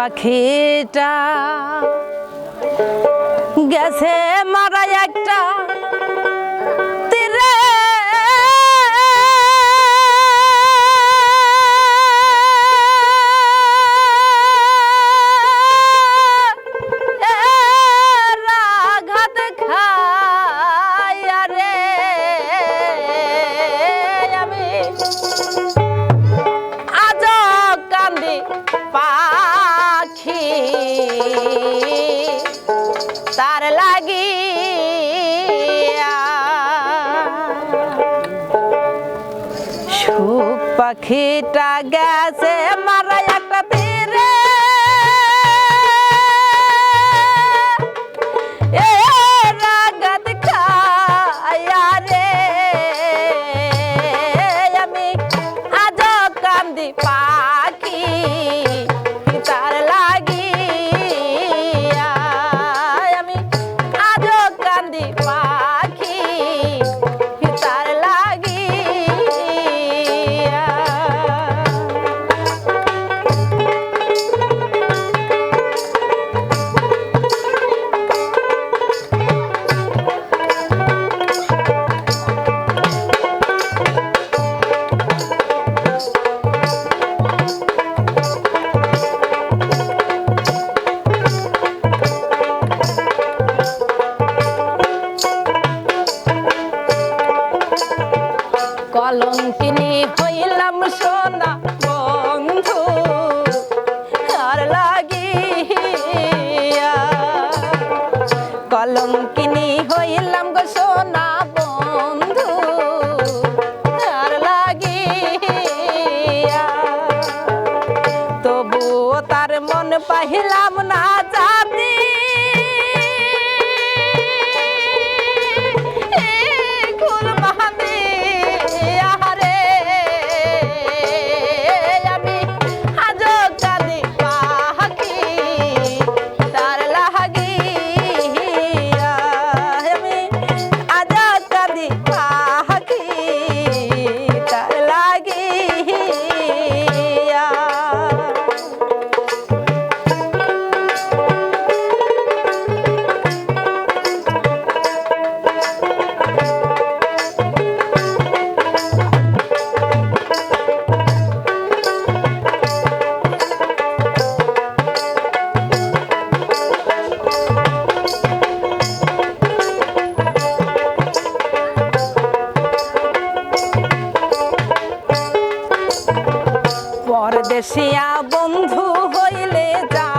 পাখিটা গেছে মা তার লাগি সুখ পাখিটা গেছে মারা একটা Đi! কলঙ্কিনী হইলাম সোনা। বন্ধু হইলে যা।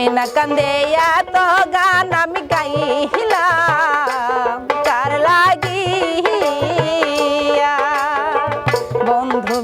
ময়না কান্দে এত গান আমি গাইলাম। কার লাগিয়া? বন্ধু